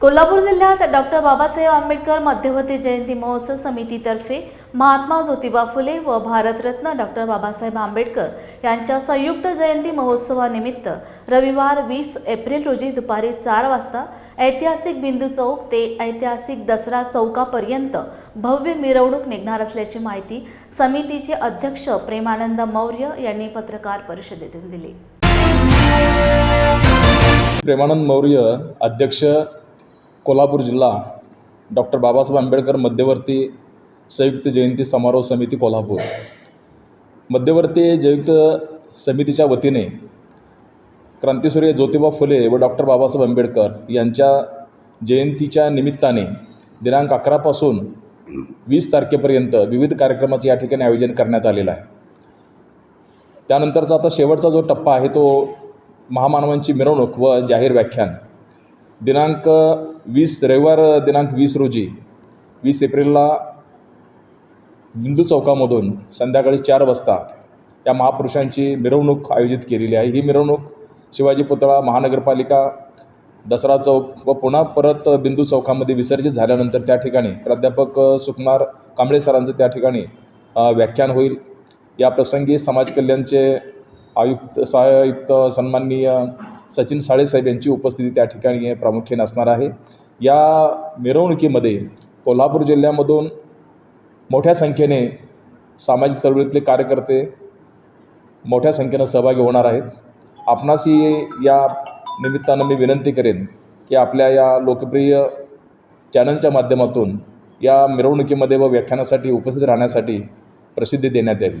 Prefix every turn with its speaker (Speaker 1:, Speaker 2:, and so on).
Speaker 1: कोल्हापूर जिल्ह्यात डॉक्टर बाबासाहेब आंबेडकर मध्यवर्ती जयंती महोत्सव समितीतर्फे महात्मा ज्योतिबा फुले व भारतरत्न डॉक्टर बाबासाहेब आंबेडकर यांच्या संयुक्त जयंती महोत्सवानिमित्त रविवार वीस एप्रिल रोजी दुपारी चार वाजता ऐतिहासिक बिंदू चौक ते ऐतिहासिक दसरा चौकापर्यंत भव्य मिरवणूक निघणार असल्याची माहिती समितीचे अध्यक्ष प्रेमानंद मौर्य यांनी पत्रकार परिषदेतून दिली.
Speaker 2: प्रेमानंद मौर्य अध्यक्ष कोल्हापूर जिल्हा डॉक्टर बाबासाहेब आंबेडकर मध्यवर्ती संयुक्त जयंती समारोह समिती कोल्हापूर. मध्यवर्ती जयुक्त समितीच्या वतीने क्रांतीसूर्य ज्योतिबा फुले व डॉक्टर बाबासाहेब आंबेडकर यांच्या जयंतीच्या निमित्ताने दिनांक अकरापासून वीस तारखेपर्यंत विविध कार्यक्रमाचं या ठिकाणी आयोजन करण्यात आलेलं आहे. त्यानंतरचा आता शेवटचा जो टप्पा आहे तो महामानवांची मिरवणूक व जाहीर व्याख्यान. दिनांक वीस रविवार दिनांक वीस रोजी वीस एप्रिलला बिंदू चौकामधून संध्याकाळी चार वाजता या महापुरुषांची मिरवणूक आयोजित केलेली आहे. ही मिरवणूक शिवाजी पुतळा महानगरपालिका दसरा चौक व पुन्हा परत बिंदू चौकामध्ये विसर्जित झाल्यानंतर त्या ठिकाणी प्राध्यापक सुकुमार कांबळे सरांचं त्या ठिकाणी व्याख्यान होईल. या प्रसंगी समाज कल्याणचे आयुक्त सहायुक्त सन्माननीय सचिन साळेसाहेब यांची उपस्थिती त्या ठिकाणी प्रामुख्याने असणार आहे. या मिरवणुकीमध्ये कोल्हापूर जिल्ह्यामधून मोठ्या संख्येने सामाजिक चळवळीतले कार्यकर्ते मोठ्या संख्येनं सहभागी होणार आहेत. आपणासही या निमित्तानं मी विनंती करेन की आपल्या या लोकप्रिय चॅनलच्या माध्यमातून या मिरवणुकीमध्ये व व्याख्यानासाठी उपस्थित राहण्यासाठी प्रसिद्धी देण्यात यावी.